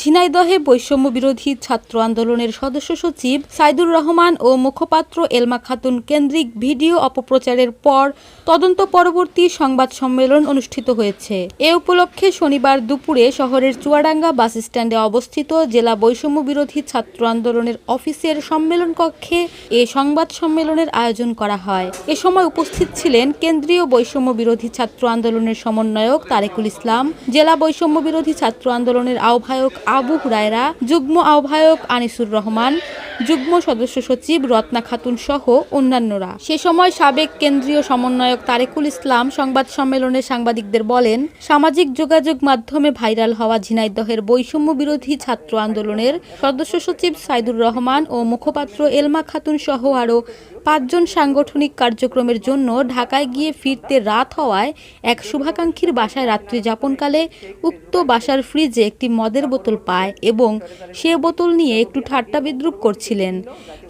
ঝিনাইদহে বৈষম্য বিরোধী ছাত্র আন্দোলনের সদস্য সচিব সাইদুর রহমান ও মুখপাত্র এলমা খাতুন কেন্দ্রিক ভিডিও অপপ্রচারের পর তদন্ত পরবর্তী সংবাদ সম্মেলন অনুষ্ঠিত হয়েছে। এ উপলক্ষে শনিবার দুপুরে শহরের চুয়াডাঙ্গা বাস স্ট্যান্ডে অবস্থিত জেলা বৈষম্য বিরোধী ছাত্র আন্দোলনের অফিসের সম্মেলন কক্ষে এ সংবাদ সম্মেলনের আয়োজন করা হয়। এ সময় উপস্থিত ছিলেন কেন্দ্রীয় বৈষম্য বিরোধী ছাত্র আন্দোলনের সমন্বয়ক তারেকুল ইসলাম, জেলা বৈষম্য বিরোধী ছাত্র আন্দোলনের আহ্বায়ক আবু হুরায়রা যুগ্ম আহ্বায়ক আনিসুর রহমান যুগ্ম সদস্য সচিব রত্না খাতুন সহ অন্যান্যরা। সে সময় সাবেক কেন্দ্রীয় সমন্বয়ক তারেকুল ইসলাম সংবাদ সম্মেলনে সাংবাদিকদের বলেন, সামাজিক যোগাযোগ মাধ্যমে ভাইরাল হওয়া ঝিনাইদহের বৈষম্য বিরোধী ছাত্র আন্দোলনের সদস্য সচিব সাইদুর রহমান ও মুখপাত্র এলমা খাতুন সহ আরও পাঁচজন সাংগঠনিক কার্যক্রমের জন্য ঢাকায় গিয়ে ফিরতে রাত হওয়ায় এক শুভাকাঙ্ক্ষীর বাসায় রাত্রি যাপনকালে উক্ত বাসার ফ্রিজে একটি মদের বোতল পায় এবং সে বোতল নিয়ে একটু ঠাট্টা বিদ্রুপ করছিলেন।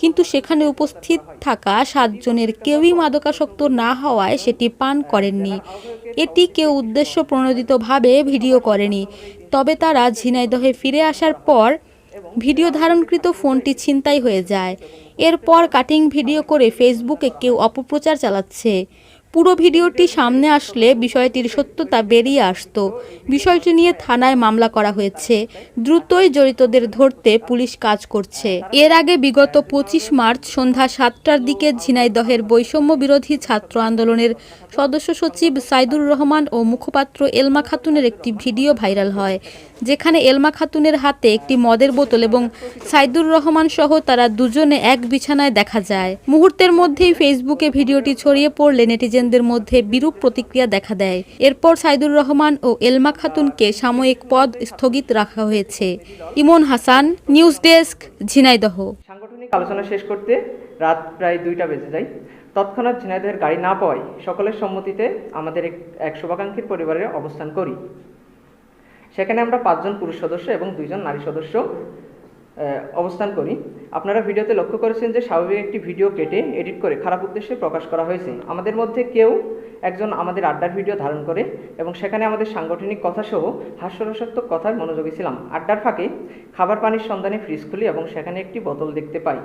কিন্তু সেখানে উপস্থিত থাকা সাতজনের কেউই মাদকাসক্ত না হওয়ায় সেটি পান করেননি। এটি কেউ উদ্দেশ্য প্রণোদিতভাবে ভিডিও করেনি। তবে তারা ঝিনাইদহে ফিরে আসার পর ভিডিও ধারণকৃত ফোনটি ছিনতাই হয়ে যায়। এরপর কাটিং ভিডিও করে ফেসবুকে কেউ অপপ্রচার চালাচ্ছে। পুরো ভিডিওটি সামনে আসলে বিষয়টির সত্যতা বেরিয়ে আসত। বিষয়টি নিয়ে থানায় মামলা করা হয়েছে। দ্রুতই জড়িতদের ধরতে পুলিশ কাজ করছে। এর আগে বিগত পঁচিশ মার্চ সন্ধ্যা সাতটার দিকে ঝিনাইদহের বৈষম্য বিরোধী ছাত্র আন্দোলনের সদস্য সচিব সাইদুর রহমান ও মুখপাত্র এলমা খাতুনের একটি ভিডিও ভাইরাল হয়, যেখানে এলমা খাতুনের হাতে একটি মদের বোতল এবং সাইদুর রহমান সহ তারা দুজনে এক বিছানায় দেখা যায়। মুহূর্তের মধ্যেই ফেসবুকে ভিডিওটি ছড়িয়ে পড়লে নেটিজেনদের মধ্যে বিরূপ প্রতিক্রিয়া দেখা দেয়। এরপর সাইদুর রহমান ও এলমা খাতুনকে সাময়িক পদ স্থগিত রাখা হয়েছে। Imon Hasan, news desk, Jhenaidah. সাংগঠনিক আলোচনা শেষ করতে রাত প্রায় দুইটা বেজে যায়। তৎক্ষণাৎ ঝিনাইদহের গাড়ি না পাওয়ায় সকলের সম্মতিতে আমাদের এক শুভাকাঙ্ক্ষীর পরিবারে অবস্থান করি। সেখানে আমরা পাঁচজন পুরুষ সদস্য এবং দুইজন নারী সদস্য। অবস্থান করি। আপনারা ভিডিওতে লক্ষ্য করেছেন যে স্বাভাবিক একটি ভিডিও কেটে এডিট করে খারাপ উদ্দেশ্যে প্রকাশ করা হয়েছে। আমাদের মধ্যে কেউ একজন আমাদের আড্ডার ভিডিও ধারণ করে এবং সেখানে আমাদের সাংগঠনিক কথাসহ হাস্যরসাত্মক কথায় মনোযোগী ছিলাম। আড্ডার ফাঁকে খাবার পানির সন্ধানে ফ্রিজ খুলি এবং সেখানে একটি বোতল দেখতে পাই।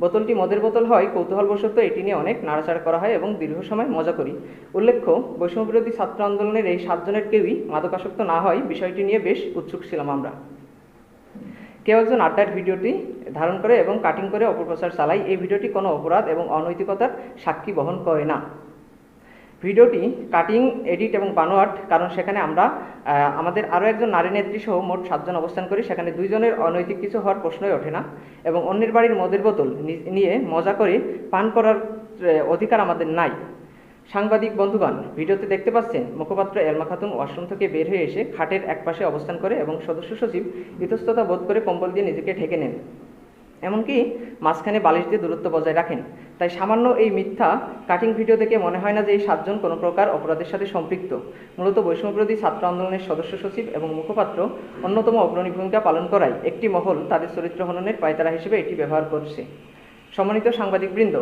বোতলটি মদের বোতল হয়, কৌতূহলবশত এটি নিয়ে অনেক নাড়াচাড়া করা হয় এবং দীর্ঘ সময় মজা করি। উল্লেখ্য, বৈষম্যবিরোধী ছাত্র আন্দোলনের এই সাতজনের কেউই মাদকাসক্ত না হয়, বিষয়টি নিয়ে বেশ উৎসুক ছিলাম আমরা। কেউ একজন আড্ডার ভিডিওটি ধারণ করে এবং কাটিং করে অপপ্রচার চালায়, এই ভিডিওটি কোনো অপরাধ এবং অনৈতিকতার সাক্ষী বহন করে না। ভিডিওটি কাটিং এডিট এবং বানোয়াট, কারণ সেখানে আমরা আমাদের আরও একজন নারী নেত্রী সহ মোট সাতজন অবস্থান করি, সেখানে দুইজনের অনৈতিক কিছু হওয়ার প্রশ্নই ওঠে না এবং অন্যের বাড়ির মদের বোতল নিয়ে মজা করে পান করার অধিকার আমাদের নাই। সাংবাদিক বন্ধুগণ, ভিডিওতে দেখতে পাচ্ছেন মুখপাত্র এলমা খাতুন ওয়াশরুম থেকে বের হয়ে এসে খাটের একপাশে অবস্থান করে এবং সদস্য সচিব ইতস্ততা বোধ করে কম্বল দিয়ে নিজেকে ঢেকে নেন। এমনকি মাঝখানে বালিশ দিয়ে দূরত্ব বজায় রাখেন। তাই সামান্য এই মিথ্যা কাটিং ভিডিও দেখে মনে হয় না যে এই সাতজন কোনো প্রকার অপরাধের সাথে সম্পৃক্ত। মূলত বৈষম্যবিরোধী ছাত্র আন্দোলনের সদস্য সচিব এবং মুখপাত্র অন্যতম অগ্রণী ভূমিকা পালন করায় একটি মহল তাদের চরিত্র হননের পায়তারা হিসেবে এটি ব্যবহার করছে। সম্মানিত সাংবাদিকবৃন্দ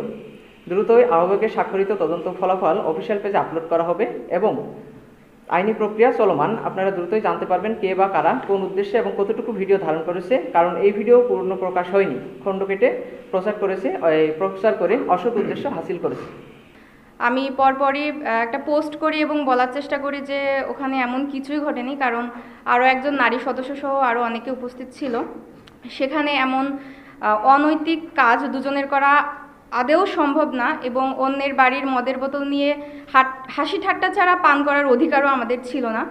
দ্রুতই আহ্বায়কের স্বাক্ষরিত তদন্ত ফলাফল অফিসিয়াল পেজে আপলোড করা হবে এবং আইনি প্রক্রিয়া চলমান। আপনারা দ্রুতই জানতে পারবেন কে বা কারা, কোন উদ্দেশ্যে এবং কতটুকু ভিডিও ধারণ করেছে, কারণ এই ভিডিও পূর্ণ প্রকাশ হয়নি। খণ্ড কেটে প্রচার করেছে প্রচার করে অসৎ উদ্দেশ্য হাসিল করেছে। আমি পরপরই একটা পোস্ট করি এবং বলার চেষ্টা করি যে ওখানে এমন কিছুই ঘটেনি, কারণ আরও একজন নারী সদস্য সহ আরও অনেকে উপস্থিত ছিল। সেখানে এমন অনৈতিক কাজ দুজনের করা আদেও সম্ভব না এবং অন্যের বাড়ির মদের বোতল নিয়ে হাট- হাসি ঠাট্টা ছাড়া পান করার অধিকারও আমাদের ছিল না।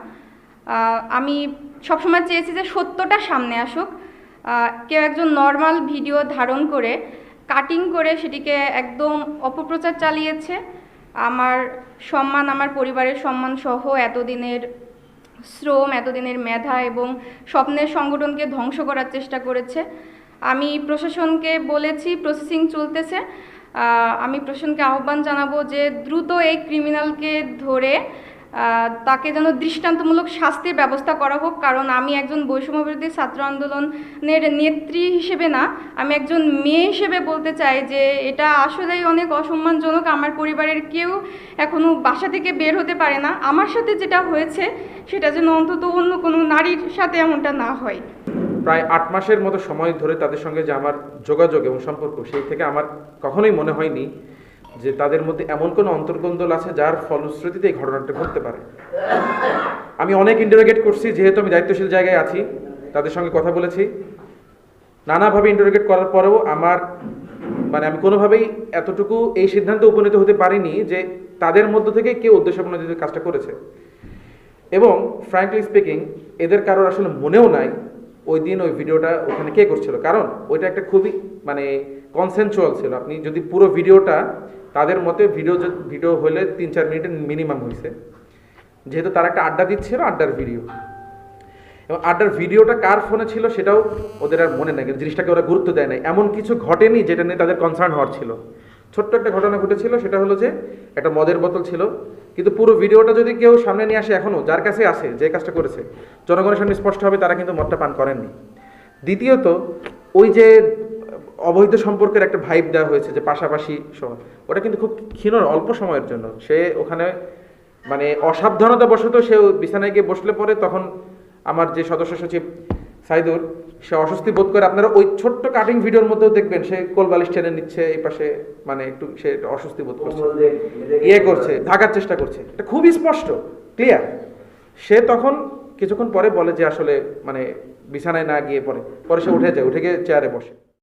আমি সবসময় চেয়েছি যে সত্যটা সামনে আসুক। কেউ একজন নর্মাল ভিডিও ধারণ করে, কাটিং করে সেটিকে একদম অপপ্রচার চালিয়েছে। আমার সম্মান, আমার পরিবারের সম্মান সহ এতদিনের শ্রম, এতদিনের মেধা এবং স্বপ্নের সংগঠনকে ধ্বংস করার চেষ্টা করেছে। আমি প্রশাসনকে বলেছি প্রসেসিং চলতেছে। আমি প্রশাসনকে আহ্বান জানাব যে দ্রুত এই ক্রিমিনালকে ধরে তাকে যেন দৃষ্টান্তমূলক শাস্তির ব্যবস্থা করা হোক। কারণ আমি একজন বৈষম্য বিরোধী ছাত্র আন্দোলনের নেত্রী হিসেবে না, আমি একজন মেয়ে হিসেবে বলতে চাই যে এটা আসলেই অনেক অসম্মানজনক। আমার পরিবারের কেউ এখনও বাসা থেকে বের হতে পারে না। আমার সাথে যেটা হয়েছে, সেটা যেন অন্তত অন্য কোনো নারীর সাথে এমনটা না হয়। প্রায় আট মাসের মতো সময় ধরে তাদের সঙ্গে যে আমার যোগাযোগ এবং সম্পর্ক, সেই থেকে আমার কখনোই মনে হয়নি যে তাদের মধ্যে এমন কোনো অন্তর্গোন্দল আছে যার ফলশ্রুতিতে এই ঘটনাটা ঘটতে পারে। আমি অনেক ইন্টারোগেট করছি, যেহেতু আমি দায়িত্বশীল জায়গায় আছি, তাদের সঙ্গে কথা বলেছি। নানাভাবে ইন্টারোগেট করার পরেও আমার মানে আমি কোনোভাবেই এতটুকু এই সিদ্ধান্তে উপনীত হতে পারিনি যে তাদের মধ্য থেকে কেউ উদ্দেশ্যপ্রণোদিত কাজটা করেছে। এবং ফ্র্যাঙ্কলি স্পিকিং এদের কারোর আসলে মনেও নাই ওই দিন ওই ভিডিওটা ওখানে কে করছিল? কারণ ওইটা একটা খুবই মানে কনসেনচুয়াল ছিল। আপনি যদি পুরো ভিডিওটা, তাদের মতে ভিডিও ভিডিও হলে তিন চার মিনিটের মিনিমাম হয়েছে যেহেতু তারা একটা আড্ডা দিচ্ছিল, আড্ডার ভিডিও। এবং আড্ডার ভিডিওটা কার ফোনে ছিল সেটাও ওদের আর মনে নেই, কিন্তু জিনিসটাকে ওরা গুরুত্ব দেয় নাই। এমন কিছু ঘটেনি যেটা নিয়ে তাদের কনসার্ন হওয়ার ছিল। ছোট্ট একটা ঘটনা ঘটেছিল, সেটা হলো যে, একটা মদের বোতল ছিল। কিন্তু পুরো ভিডিওটা যদি কেউ সামনে নিয়ে আসে এখনও যার কাছে আসে যে কাজটা করেছে, জনগণের সামনে স্পষ্ট হবে, তারা কিন্তু মদটা পান করেননি। দ্বিতীয়ত, ওই যে অবৈধ সম্পর্কের একটা ভাইব দেওয়া হয়েছে, যে পাশাপাশি ওটা কিন্তু খুব ক্ষীণ অল্প সময়ের জন্য। সে ওখানে মানে অসাবধানতা বশত সে বিছানায় গিয়ে বসলে পরে তখন আমার যে সদস্য সচিব সাইদুর সে অস্বস্তি বোধ করে আপনারা ওই ছোট্ট কাটিং ভিডিওর মধ্যেও দেখবেন সে কোলবালিশ টেনে নিচ্ছে এই পাশে মানে একটু সে অস্বস্তি বোধ করছে। ইয়ে করছে ঢাকার চেষ্টা করছে। এটা খুবই স্পষ্ট ক্লিয়ার সে তখন কিছুক্ষণ পরে বলে যে আসলে মানে বিছানায় না গিয়ে পরে পরে সে উঠে যায় উঠে গিয়ে চেয়ারে বসে।